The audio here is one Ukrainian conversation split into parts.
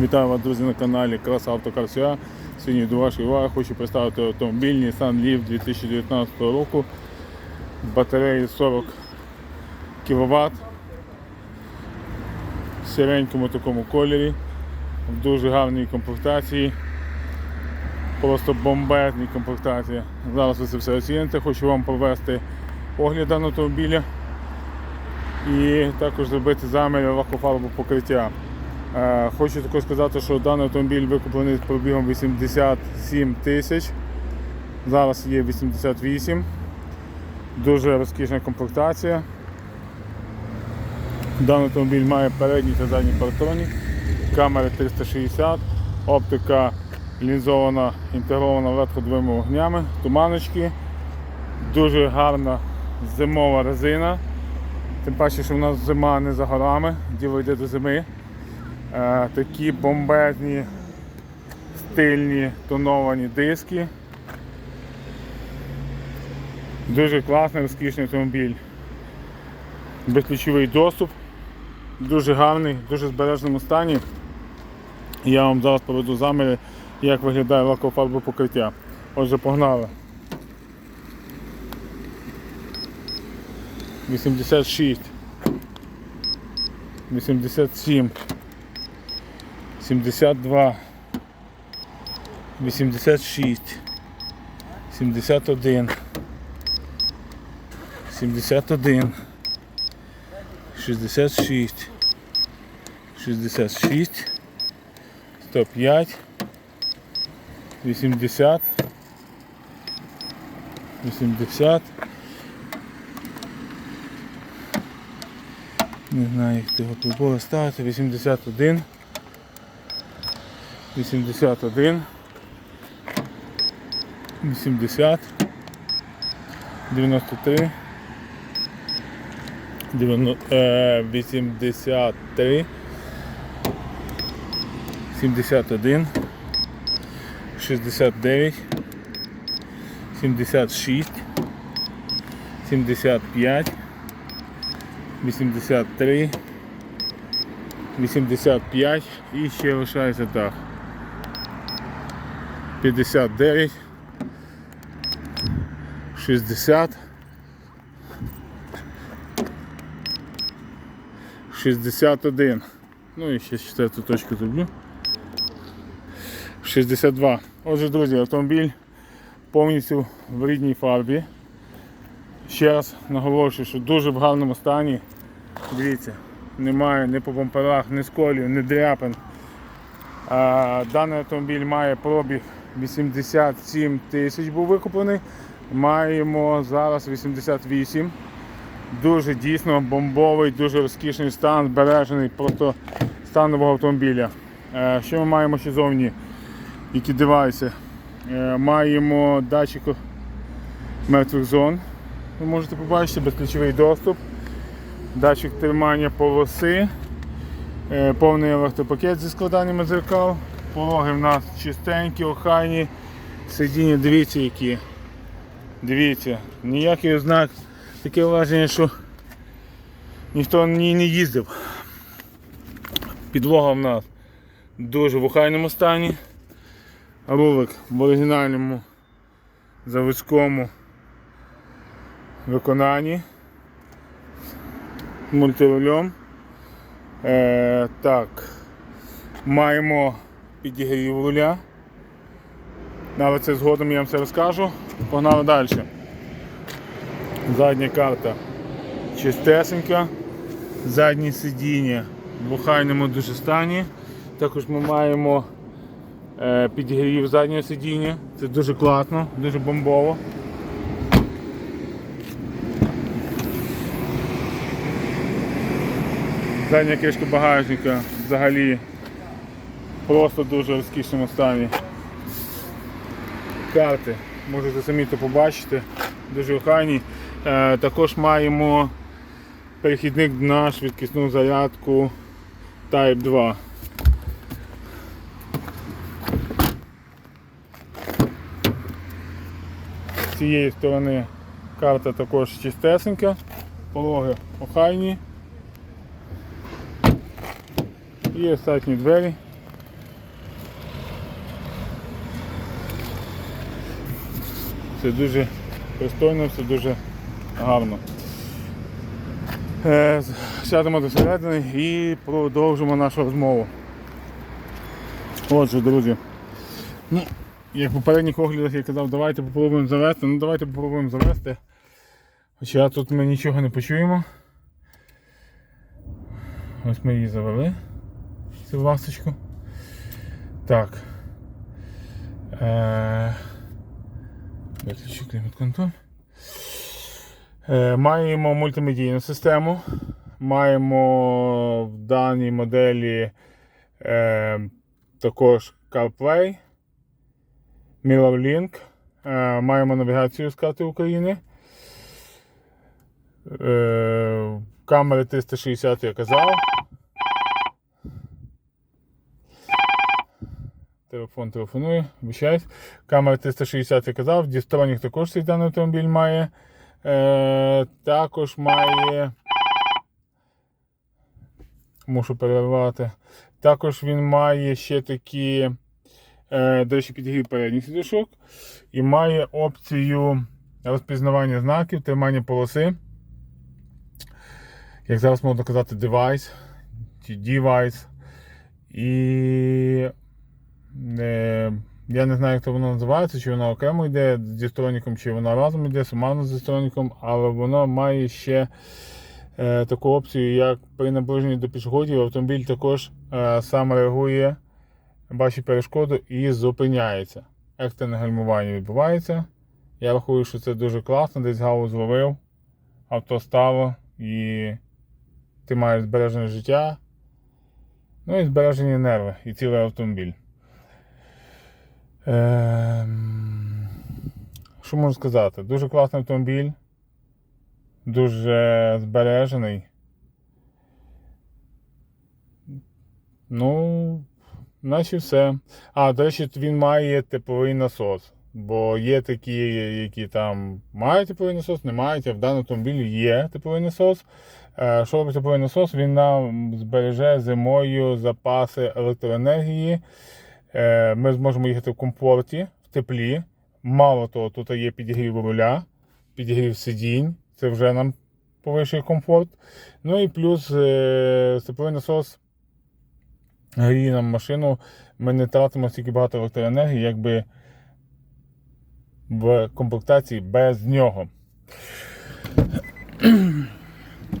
Вітаю вас, друзі, на каналі Краса Автокарсуя. Сьогодні до вашої уваги хочу представити автомобіль Nissan Leaf 2019 року. Батареї 40 кВт. В сіренькому такому кольорі, в дуже гарній комплектації. Просто бомбезні комплектації. Зараз ви це все оціните. Хочу вам провести огляд даного автомобіля і також зробити замір лакофарбу покриття. Е, Хочу також сказати, що даний автомобіль викуплений з пробігом 87 тисяч. Зараз є 88. Дуже розкішна комплектація. Даний автомобіль має передній та задній партронік, камери 360, оптика лінзована, інтегрована ледходовими вогнями, туманочки, дуже гарна зимова резина. Тим паче, що в нас зима не за горами, діло йде до зими. Е, такі бомбезні, стильні тоновані диски. Дуже класний, розкішний автомобіль. Безключовий доступ, дуже гарний, дуже збережному стані. Я вам зараз проведу заміри, як виглядає лакофарбове покриття. Отже, погнали. 86, 87, 72, 86, 71, 71, 66, 66, 105, 80, 80, Не знаю, як цього прибору ставити. 81. 81. 80. 93. 90, е, 83. 71. 69. 76. 75. 83, 85 і ще лишається так. 59, 60, 61. Ну і ще четверту точку зроблю. 62. Отже, друзі, автомобіль повністю в рідній фарбі. Ще раз наголошую, що дуже в гарному стані. Дивіться, немає ні по бамперах, ні сколів, ні дряпин. Даний автомобіль має пробіг 87 тисяч був викуплений. Маємо зараз 88. Дуже дійсно бомбовий, дуже розкішний стан, збережений просто стан нового автомобіля. Е, Що ми маємо ще зовні? Які девайси? Е, Маємо датчик мертвих зон ви можете побачити безключовий доступ, датчик тримання полоси, е, повний електропакет зі складаннями дзеркал, пологи в нас чистенькі, охайні, сидіння, дивіться які. Дивіться, ніякий ознак, таке враження, що ніхто ній не їздив. Підлога в нас дуже в охайному стані. Рулик в оригінальному заводському виконанні мультирульом. Е, так, маємо підігрів руля. Але це згодом я вам все розкажу. Погнали далі. Задня карта чистесенька, заднє сидіння в охайному дуже стані. Також ми маємо е, підігрів заднього сидіння. Це дуже класно, дуже бомбово. Задня кришка багажника взагалі просто дуже розкішному стані. Карти, можете самі то побачити, дуже охайні. Е, також маємо перехідник на швидкісну зарядку Type 2. З цієї сторони карта також чистесенька, пологи охайні. І остатні двері. Все дуже пристойно, все дуже гарно. Е, Сядемо до середини і продовжимо нашу розмову. Отже, друзі. Ну, як в попередніх оглядах я казав, давайте попробуємо завести. Ну давайте попробуємо завести. Хоча тут ми нічого не почуємо. Ось ми її завели. Цю ласточку. Так. Е... Виключу клімат контроль. Е, Маємо мультимедійну систему. Маємо в даній моделі е, також CarPlay, MirrorLink. Е, маємо навігацію з карти України. Е, камери 360 я казав. Телефон телефонує, обіцяюсь. Камера 360 я казав, дістронік також цей даний автомобіль має. Е, також має. Мушу перервати. Також він має ще такі, е, до речі, підігрів передніх сідушок. І має опцію розпізнавання знаків, тримання полоси. Як зараз можна казати, девайс чи девайс. І я не знаю, як то воно називається, чи воно окремо йде з дістроніком, чи воно разом йде, сумарно з дістроніком, але воно має ще е, таку опцію, як при наближенні до пішоходів автомобіль також е, сам реагує, бачить перешкоду і зупиняється. Екстрене гальмування відбувається. Я рахую, що це дуже класно, десь галу зловив, авто стало і ти маєш збережене життя, ну і збережені нерви і цілий автомобіль. Ем, Що можу сказати? Дуже класний автомобіль, дуже збережений. Ну, наче все. А, до речі, він має тепловий насос. Бо є такі, які там мають тепловий насос, не мають, а в даному автомобілі є тепловий насос. Е, Що робить тепловий насос? Він нам збереже зимою запаси електроенергії. Е, Ми зможемо їхати в комфорті, в теплі. Мало того, тут є підігрів руля, підігрів сидінь. Це вже нам повищує комфорт. Ну і плюс е, тепловий насос гріє нам машину. Ми не тратимо стільки багато електроенергії, якби в комплектації без нього.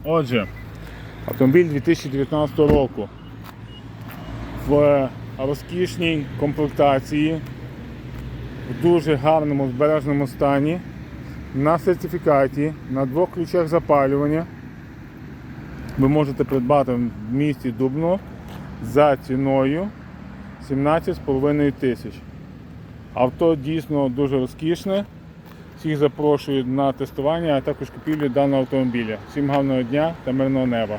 Отже, автомобіль 2019 року в розкішній комплектації, в дуже гарному збереженому стані, на сертифікаті, на двох ключах запалювання. Ви можете придбати в місті Дубно за ціною 17,5 тисяч. Авто дійсно дуже розкішне. Всіх запрошую на тестування, а також купівлю даного автомобіля. Всім гарного дня та мирного неба.